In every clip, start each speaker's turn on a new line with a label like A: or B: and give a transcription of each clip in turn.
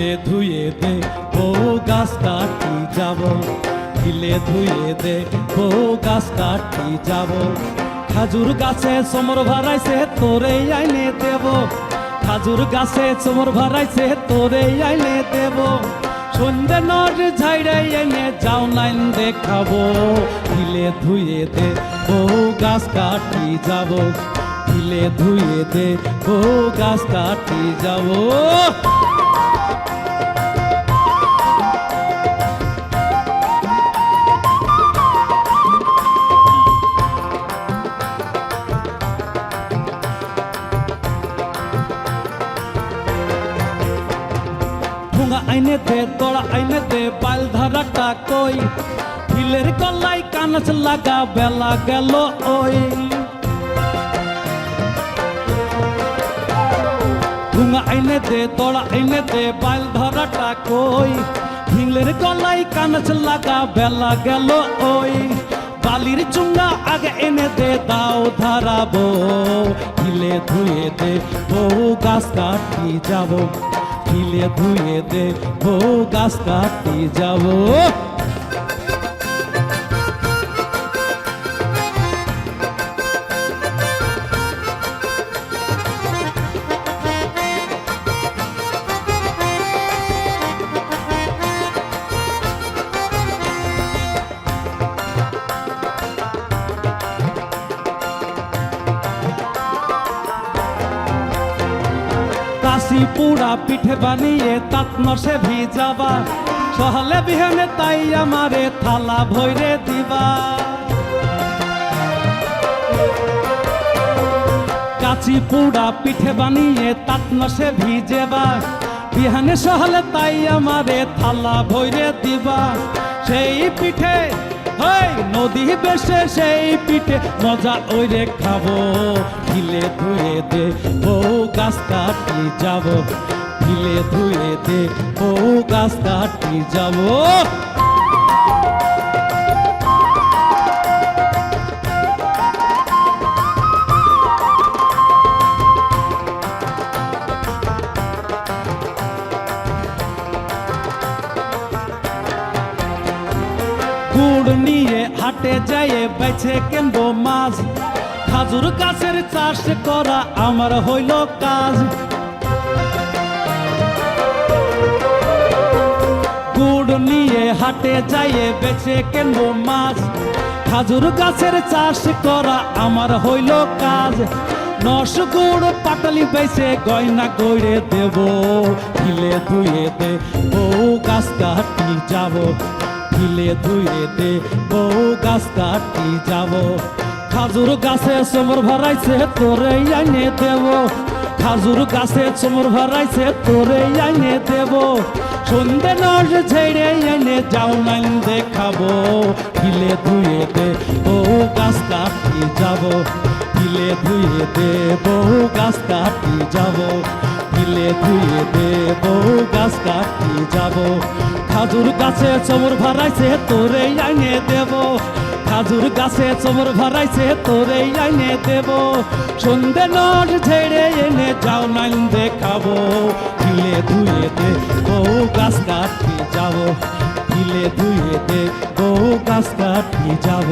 A: গিলে ধুয়ে দে, ও গাছ কাটি যাব? গিলে ধুয়ে দে, ও গাছ কাটি যাব? খাজুর গাছে সমর ভারাইছে তোরেই আইনে দেব। খাজুর গাছে চোমর ভারাইছে তোরেই আইনে দেব। সন্ধে নর ঝাইড়াই এনে যাও লাইন দেখাবো। গিলে ধুয়ে দে, ও গাছ কাটি যাব? ফিলে ধুয়ে দে, ও গাছ কাটি যাব? ঠোঙা আইনে দে তোড়া আইনে দে পাল ধারাটা কই? ফিলের গলায় কানচ লাগা বেলা গেল ওই। ঠোঙা আইনে দে তোড়া আইনে দে পাল ধারাটা কই? ফিলের গলায় কানচ লাগা বেলা গেল ওই। বালির চুঙ্গা আগে এনে দে, দাও ধারাবো। ঢিলে ধুয়ে দে, বউ গাছ কাটি যাব। ঢিলে ধুয়ে দে বউ গাছ কাটি যাব কাশি পুরা পিঠে বানিয়ে তাত নসে ভিজাবা। সহলে বিহানে তাই আমারে থালা ভৈরে দিবা। কাচি পুরা পিঠে বানিয়ে তাত নসে ভিজেবা। বিহানে সহলে তাই আমারে থালা ভৈরে দিবা। সেই পিঠে হই, নদী বেশে সেই পিঠে মজা ওইরে খাব। ঢিলে ধুয়ে দে, বউ গাছ কাটি যাব। ঢিলে ধুয়ে দে, বউ গাছ কাটি যাব। গুড় নিয়ে হাটে যাইয়ে বেছে কিনবো মাছ। খাজুর গাছের চাষ করা আমার হইল কাজ। গুড় নিয়ে হাটে যাইয়ে বেছে মাছ। খাজুর গাছের চাষ করা আমার হইল কাজ। নস গুড় পাটালি বেছে গয়না গড়ে দেব। ঢিলে ধুয়ে দে, বউ গাছ কাটি যাব। ঢিলে ধুয়ে দে। বউ গাছ কাটি যাব। খাজুর গাছে চমর ভরাইছে, তোরে আইনে দেব। খাজুর গাছে চমর ভরাইছে, তোরে আইনে দেব। সন্ধে নস ছেড়ে এনে যাও নাইন দেখাবো। ঢিলে ধুয়ে দে, বউ গাছ কাটি যাব। ধুয়ে দে, বউ গাছ কাটি যাব। ঢিলে ধুয়ে দে বউ গাছ কাটি যাব। খাজুর গাছে চমর ভরাইছে তোরে আইনে দেব। খাজুর গাছে চমর ভরাইছে তোরে আইনে দেব। সন্ধে নট ঝেড়ে এনে যাও, নাইন দেখাবো। ঢিলে ধুয়ে দে বউ গাছ কাটি যাব। ঢিলে ধুয়ে দে বউ গাছ কাটি যাব।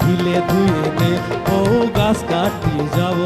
A: ঢিলে ধুয়ে দে বউ গাছ কাটি যাব।